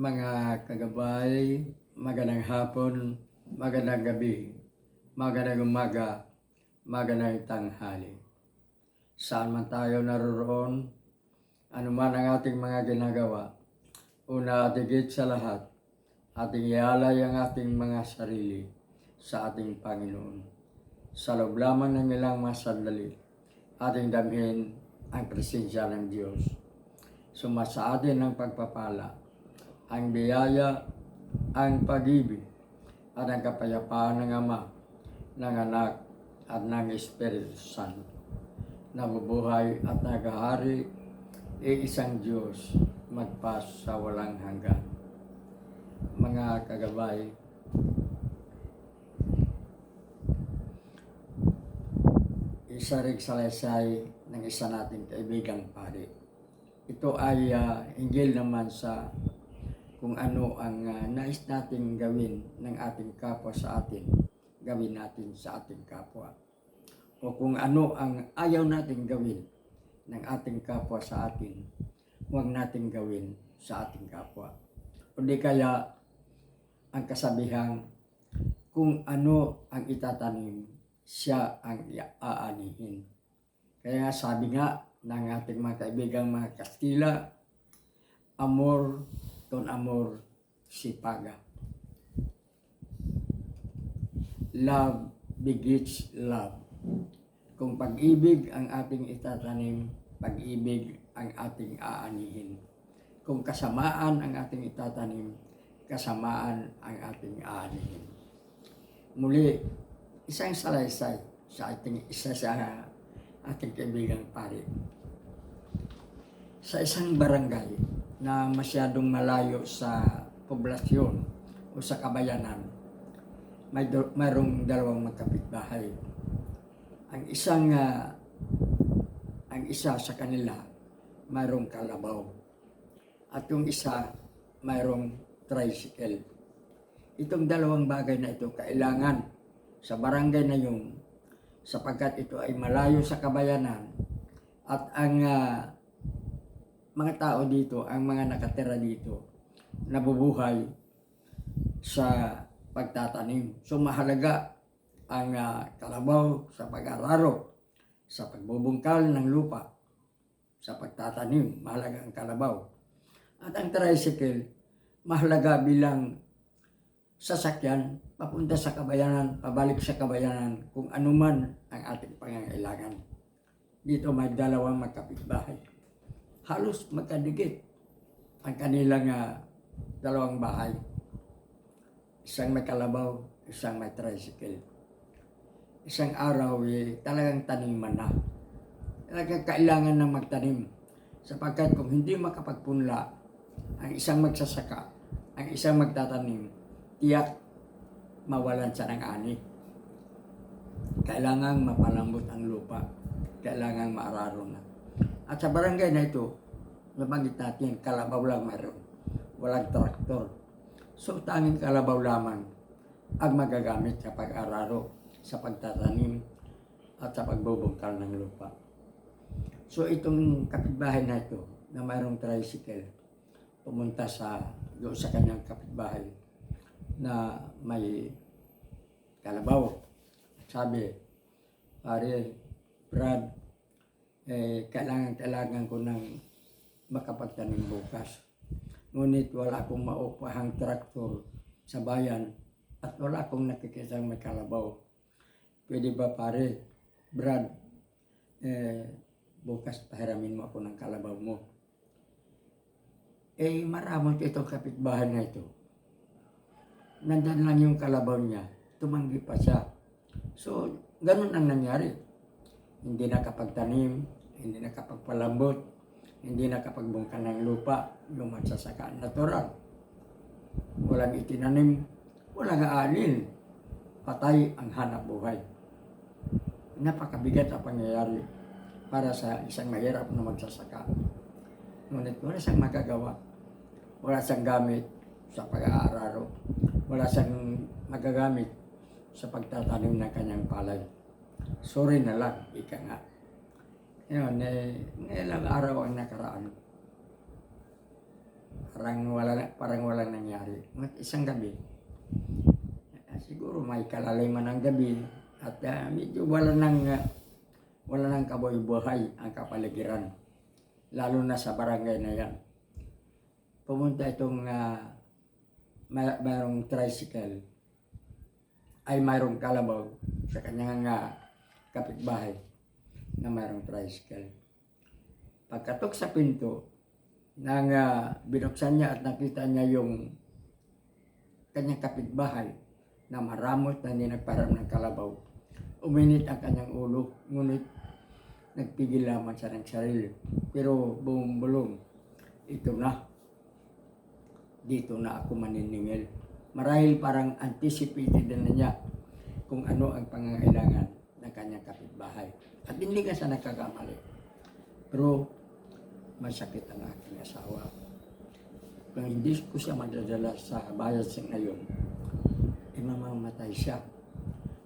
mga kagabay, magandang hapon, magandang gabi, magandang umaga, magandang tanghali. Saan man tayo naroroon, anuman ang ating mga ginagawa, una at higit sa lahat, ating ialay ang ating mga sarili sa ating Panginoon. Sa loob lamang ng ilang mga sandali, ating damhin ang presensya ng Diyos. Sumasa atin ang pagpapala, ang biyaya, ang pag-ibig, at ang kapayapaan ng Ama, ng Anak, at ng Espiritu Santo. Nabubuhay at nagahari, iisang Diyos, magpas sa walang hanggan. Mga kagabay, isa rin salaysay ng isa nating kaibigang pari. Ito ay ah, inggil naman sa kung ano ang ah, nais nating gawin ng ating kapwa sa atin, gawin natin sa ating kapwa. O kung ano ang ayaw nating gawin ng ating kapwa sa atin, huwag nating gawin sa ating kapwa. O di kaya ang kasabihang kung ano ang itatanim, siya ang aanihin. Kaya sabi nga ng ating mga kaibigang mga Kastila, amor con amor si paga. Love begets love. Kung pag-ibig ang ating itatanim, pag-ibig ang ating aanihin. Kung kasamaan ang ating itatanim, kasamaan ang ating aanihin. Muli, isang salaysay sa ating isa sa ating kaibigang pare. Sa isang barangay na masyadong malayo sa poblasyon o sa kabayanan, may do, mayroong dalawang magkapitbahay. Ang isang ah, ang isa sa kanila mayroong kalabaw at yung isa mayroong tricycle. Itong dalawang bagay na ito kailangan sa barangay na yun sapagkat ito ay malayo sa kabayanan at ang ah, mga tao dito, ang mga nakatira dito, nabubuhay sa pagtatanim. So mahalaga ang ah, kalabaw sa pag-araro, sa pagbubungkal ng lupa, sa pagtatanim, mahalaga ang kalabaw. At ang tricycle, mahalaga bilang sasakyan papunta sa kabayanan, pabalik sa kabayanan, kung anuman ang ating pangangailangan. Dito may dalawang magkapitbahay. Halos magkadikit ang kanilang ah, dalawang bahay. Isang may kalabaw, isang may tricycle. Isang araw, eh, talagang taniman na. Talagang kailangan na magtanim. Sapagkat kung hindi makapagpunla, ang isang magsasaka, ang isang magtatanim, tiyak mawalan siya ng ani. Kailangan mapalambot ang lupa. Kailangan maararo na. At sa barangay na ito, nabanggit natin, kalabaw lang mayroon. Walang traktor. So, tanging kalabaw lamang ang magagamit sa pag-araro, sa pagtatanim, at sa pagbubungkal ng lupa. So, itong kapitbahay na ito, na mayroong tricycle, pumunta sa doon sa kanyang kapitbahay na may kalabaw. Sabi, pare, Brad, eh, kailangan, kailangan ko ng makapagtanim bukas. Ngunit wala akong maupahang traktor sa bayan at wala akong nakikita may kalabaw. Pwede ba pare, Brad, eh, bukas pahiramin mo ako ng kalabaw mo. Eh, maramot itong kapitbahay na ito. Nandyan lang yung kalabaw niya. Tumanggi pa siya. So, ganun ang nangyari. Hindi nakapagtanim, hindi nakapagpalambot, hindi nakapagbungkal ng lupa, yung magsasaka natural. Walang itinanim, walang aanin. Patay ang hanap buhay. Napakabigat ang pangyayari para sa isang mahirap na magsasaka. Ngunit wala siyang magagawa. Wala siyang gamit sa pag-aararo. Wala siyang magagamit sa pagtatanim ng kanyang palay. Sorry na lang, ika nga. Ngayon, eh, ilang araw ang nakaraan. Parang wala, parang walang nangyari. Isang gabi, ah, siguro may kalaliman ng gabi at ah, medyo wala nang ah, wala nang kaboy-buhay ang kapaligiran. Lalo na sa barangay na yan. Pumunta itong uh, may, mayroong tricycle ay mayroong kalabaw sa kanyang ah, kapitbahay na mayroong tricycle. Pagkatok sa pinto, nang ah, binuksan niya at nakita niya yung kanyang kapitbahay na maramot na ninagparam ng kalabaw. Uminit ang kanyang ulo, ngunit nagpigil lamang siya ng sarili. Pero buong bulong, ito na. Dito na ako maniningil. Marahil parang anticipated na niya kung ano ang pangangailangan ng kanyang kapitbahay. At hindi ka siya nagkakamali. Pero masakit ang aking asawa. Kung hindi ko siya madadala sa bayan sa ngayon, eh mamamatay siya.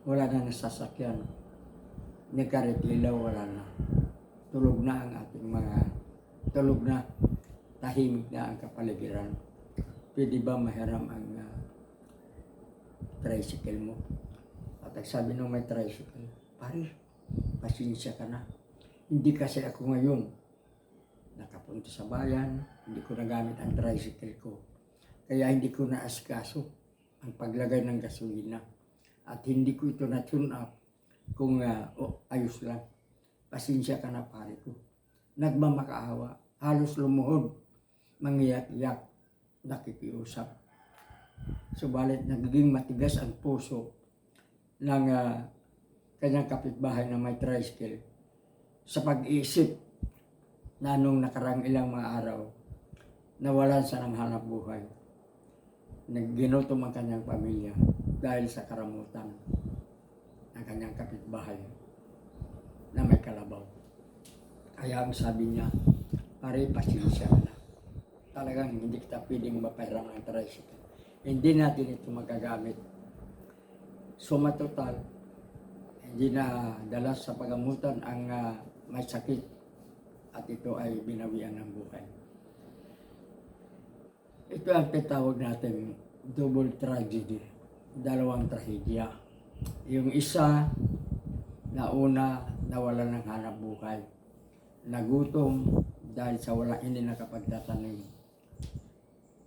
Wala na nasasakyan. Nagkaretilaw, wala na. Tulog na ang ating mga, tulog na, tahimik na ang kapaligiran. Pwede ba mahiram ang ah, tricycle mo? At sabi nung may tricycle, pare, pasensya ka na. Hindi kasi ako ngayon nakapunta sa bayan, hindi ko nagamit ang tricycle ko. Kaya hindi ko naasikaso ang paglagay ng gasolina. At hindi ko ito na-tune up kung ah, oh, ayos lang. Pasensya ka na pare ko. Nagmamakaawa, halos lumuhod, mangiyak-iyak, nakikiusap. Subalit nagiging matigas ang puso ng ah, kanyang kapitbahay na may tricycle sa pag-iisip na nung nakarang ilang mga araw, nawalan siya ng hanap buhay. Nagginutom ang kanyang pamilya dahil sa karamutan ng kanyang kapitbahay na may kalabaw. Kaya ang sabi niya, pare, pasensya na. Talagang hindi kita pwedeng mapahiram ng tricycle. Hindi natin ito magagamit. Suma total, hindi na dala sa pagamutan ang ah, may sakit at ito ay binawian ng buhay. Ito ang tinatawag natin double tragedy, dalawang trahedya. Yung isa, na una, nawala ng hanap buhay. Nagutom dahil sa wala hindi nakapagtatanim.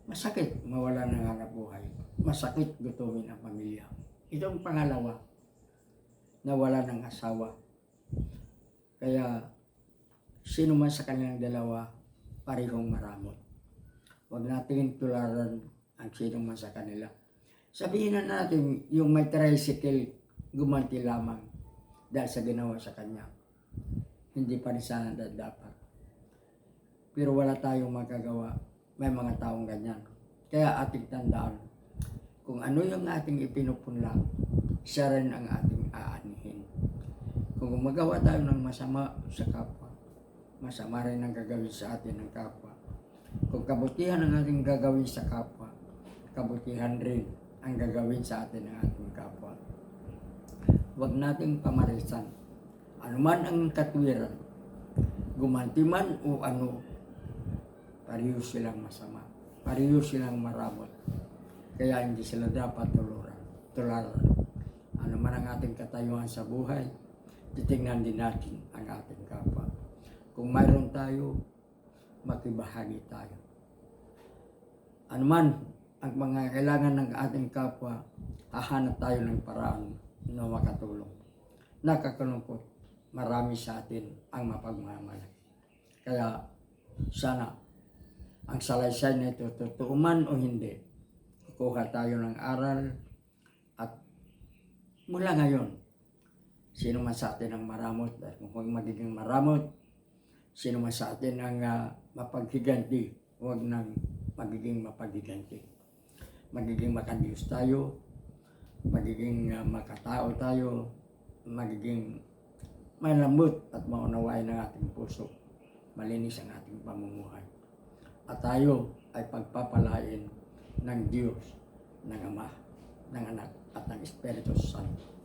Masakit mawala ng hanap buhay. Masakit gutumin ang pamilya. Itong pangalawa, nawala ng asawa. Kaya sino man sa kanilang dalawa, parehong maramot. Huwag natin tularan ang sino man sa kanila. Sabihin na natin, yung may tricycle, gumanti lamang dahil sa ginawa sa kanya. Hindi pa rin sana da- dapat. Pero wala tayong magagawa. May mga taong ganyan. Kaya ating tandaan, kung ano yung ating ipinupunlang, siya rin ang ating aanihin. Kung gumagawa tayo ng masama sa kapwa, masama rin ang gagawin sa atin ng kapwa. Kung kabutihan ang ating gagawin sa kapwa, kabutihan rin ang gagawin sa atin ng ating kapwa. Huwag nating pamarisan. Ano man ang katwiran, gumanti man o ano, pareho silang masama. Pareho silang maramot. Kaya hindi sila dapat tuluran. Tularan. Ano man ang ating katayuan sa buhay, titingnan din natin ang ating kapwa. Kung mayroon tayo, makibahagi tayo. Ano man ang mga kailangan ng ating kapwa, hahanap tayo ng paraan na makatulong. Nakakalungkot, marami sa atin ang mapagmamalaki. Kaya sana ang salaysay na ito, totoo man o hindi, kukuha tayo ng aral at mula ngayon, sino man sa atin ang maramot at kung huwag magiging maramot, sino man sa atin ang ah, mapaghiganti, huwag nang magiging mapaghiganti. Magiging makadiyos tayo, magiging ah, makatao tayo, magiging malambot at maunawain ng ating puso, malinis ang ating pamumuhay. At tayo ay pagpapalain ng Diyos, ng Ama, ng Anak at ng Espiritu Santo.